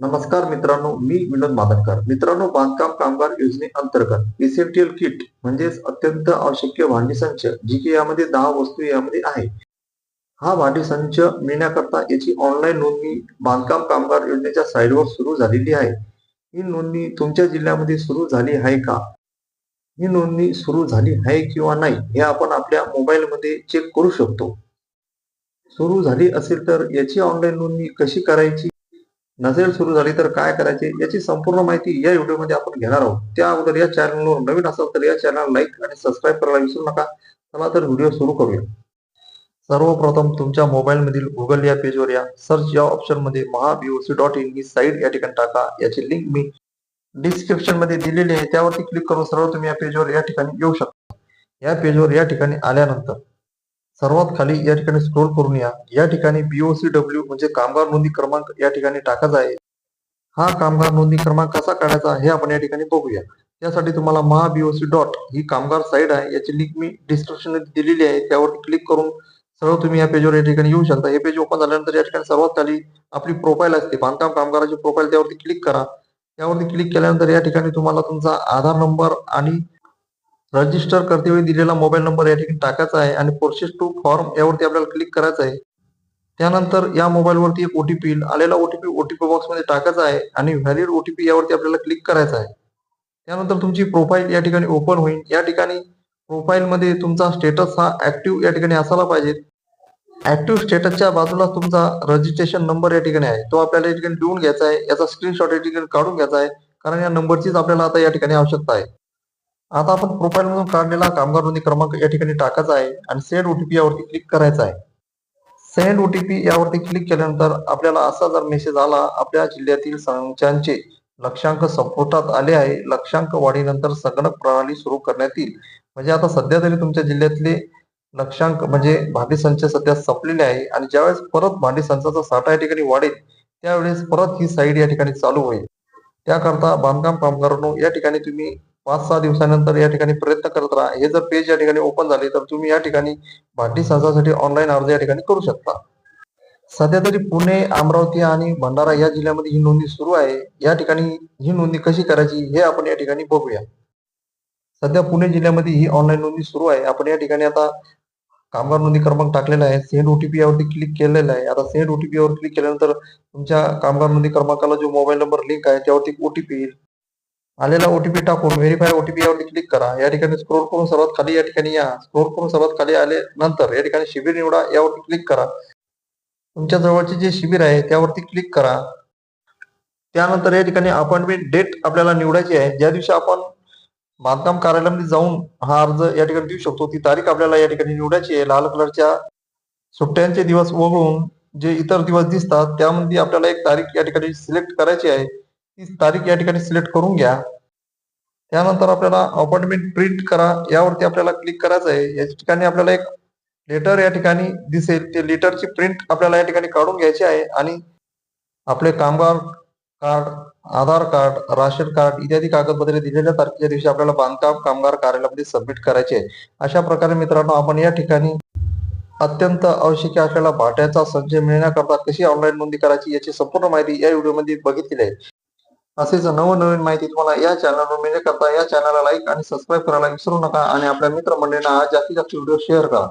नमस्कार मित्रांनो मी विनोद मादनकर मित्रांनो बांधकाम कामगार योजनेअंतर्गत एसेन्शियल किट म्हणजेच अत्यंत आवश्यक भांडी संच जी की यामध्ये दहा वस्तू यामध्ये आहे. हा भांडी संच मिळण्याकरता याची ऑनलाईन नोंदणी बांधकाम कामगार योजनेच्या साईटवर सुरू झालेली आहे. ही नोंदणी तुमच्या जिल्ह्यामध्ये सुरू झाली आहे का? ही नोंदणी सुरू झाली आहे किंवा नाही हे आपण आपल्या मोबाईलमध्ये चेक करू शकतो. सुरू झाली असेल तर याची ऑनलाईन नोंदणी कशी करायची? नसेल सुरू झाली तर काय करायचे याची संपूर्ण माहिती या व्हिडिओमध्ये आपण घेणार आहोत. त्या अगोदर या चॅनलवर नवीन असाल तर या चॅनल लाईक आणि सबस्क्राईब करायला विसरू नका. चला तर व्हिडिओ सुरू करूया. सर्वप्रथम तुमच्या मोबाईल मधील गुगल या पेजवर या. सर्च या ऑप्शनमध्ये महाबीओसी डॉट इन ही साईट या ठिकाणी टाका. याची लिंक मी डिस्क्रिप्शनमध्ये दिलेली आहे. त्यावरती क्लिक करून सर्व तुम्ही या पेजवर या ठिकाणी येऊ शकता. या पेजवर या ठिकाणी आल्यानंतर सर्वात खाली या ठिकाणी स्क्रोल करून या. या ठिकाणी बीओसी डब्ल्यू म्हणजे कामगार नोंदणी क्रमांक या ठिकाणी टाकायचा आहे. हा कामगार नोंदणी क्रमांक कसा काढायचा हे आपण या ठिकाणी बघूया. त्यासाठी तुम्हाला महा बीओसी डॉट ही कामगार साईट आहे. याची लिंक मी डिस्क्रिप्शन दिलेली आहे. त्यावरती क्लिक करून सर्व तुम्ही या पेजवर या ठिकाणी येऊ शकता. हे पेज ओपन झाल्यानंतर या ठिकाणी सर्वात खाली आपली प्रोफाईल असते. बांधकाम कामगाराची प्रोफाईल त्यावरती क्लिक करा. त्यावरती क्लिक केल्यानंतर या ठिकाणी तुम्हाला तुमचा आधार नंबर आणि रजिस्टर करते वेळी दिलेला मोबाईल नंबर या ठिकाणी टाकायचा आहे आणि प्रोसेस टू फॉर्म यावरती आपल्याला क्लिक करायचं आहे. त्यानंतर या मोबाईलवरती एक ओटीपी येईल आलेला ओटीपी ओटीपी बॉक्समध्ये टाकायचा आहे आणि व्हॅलिड ओटीपी यावरती आपल्याला क्लिक करायचा आहे. त्यानंतर तुमची प्रोफाईल या ठिकाणी ओपन होईल. या ठिकाणी प्रोफाईलमध्ये तुमचा स्टेटस हा ऍक्टिव्ह या ठिकाणी असायला पाहिजे. ऍक्टिव्ह स्टेटसच्या बाजूला तुमचा रजिस्ट्रेशन नंबर या ठिकाणी आहे. तो आपल्याला या ठिकाणी लिहून घ्यायचा आहे. याचा स्क्रीनशॉट या ठिकाणी काढून घ्यायचा आहे. कारण या नंबरचीच आपल्याला आता या ठिकाणी आवश्यकता आहे. आता आपण प्रोफाईल मधून काढलेला कामगार नोंदणी क्रमांक या ठिकाणी टाकायचा आहे आणि सेंड ओटीपी यावरती क्लिक करायचा आहे. सेंड ओटीपी यावरती क्लिक केल्यानंतर आपल्याला असा जर मेसेज आला आपल्या जिल्ह्यातील संचांचे लक्षांक संपुष्टात आले आहे. लक्षांक वाढीनंतर संगणक प्रणाली सुरू करण्यात येईल. म्हणजे आता सध्या तरी तुमच्या जिल्ह्यातले लक्षांक म्हणजे भांडी संच सध्या संपलेले आहे आणि ज्यावेळेस परत भांडी संचाचा साठा या ठिकाणी वाढेल त्यावेळेस परत ही साईड या ठिकाणी चालू होईल. त्याकरता बांधकाम कामगारांनो या ठिकाणी तुम्ही पाच सहा दिवसानंतर या ठिकाणी प्रयत्न करत राहा. हे जर पेज या ठिकाणी ओपन झाले तर तुम्ही या ठिकाणी भांडी साजासाठी ऑनलाईन अर्ज या ठिकाणी करू शकता. सध्या तरी पुणे अमरावती आणि भंडारा या जिल्ह्यामध्ये ही नोंदणी सुरू आहे. या ठिकाणी ही नोंदणी कशी करायची हे आपण या ठिकाणी बघूया. सध्या पुणे जिल्ह्यामध्ये ही ऑनलाईन नोंदणी सुरू आहे. आपण या ठिकाणी आता कामगार नोंदणी क्रमांक टाकलेला आहे. सेंड ओटीपी यावरती क्लिक केलेला आहे. आता सेंड ओटीपी यावर क्लिक केल्यानंतर तुमच्या कामगार नोंदणी क्रमांकाला जो मोबाईल नंबर लिंक आहे त्यावरती ओटीपी येईल. आलेला ओटीपी टाकून व्हेरीफाय ओटीपी यावरती क्लिक करा. या ठिकाणी स्क्रोल करून सर्वात खाली या ठिकाणी या. स्क्रोल करून सर्वात खाली आले नंतर या ठिकाणी शिबिर निवडा यावरती क्लिक करा. तुमच्या जवळचे जे शिबिर आहे त्यावरती क्लिक करा. त्यानंतर या ठिकाणी अपॉइंटमेंट डेट आपल्याला निवडायची आहे. ज्या दिवशी आपण बांधकाम कार्यालयामध्ये जाऊन हा अर्ज या ठिकाणी देऊ शकतो ती तारीख आपल्याला या ठिकाणी निवडायची आहे. लाल कलरच्या सुट्ट्यांचे दिवस वगळून जे इतर दिवस दिसतात त्यामध्ये आपल्याला एक तारीख या ठिकाणी सिलेक्ट करायची आहे. ती तारीख या ठिकाणी सिलेक्ट करून घ्या. त्यानंतर आपल्याला अपॉइंटमेंट प्रिंट करा. यावरती आपल्याला क्लिक करायचं आहे. या ठिकाणी आपल्याला एक लेटर या ठिकाणी दिसेल. ते लेटरची प्रिंट आपल्याला या ठिकाणी काढून घ्यायची आहे आणि आपले कामगार card Aadhaar card ration card इत्यादी कागदपत्रे दिलेल्या तारखेच्या दिवशी आपल्याला बांधकाम कामगार कार्यालयामध्ये सबमिट करायचे आहे. अशा प्रकारे मित्रांनो आपण या ठिकाणी अत्यंत आवश्यक असलेला भाट्याचा संचय मिळण्याकरता कशी ऑनलाईन नोंदणी करायची याची संपूर्ण माहिती या व्हिडिओमध्ये बघितली आहे. असेच नवनवीन माहिती तुम्हाला या चॅनलवर मिळण्याकरता या चॅनलला लाईक आणि सबस्क्राईब करायला विसरू नका आणि आपल्या मित्रमंडळींना जास्तीत जास्त व्हिडिओ शेअर करा.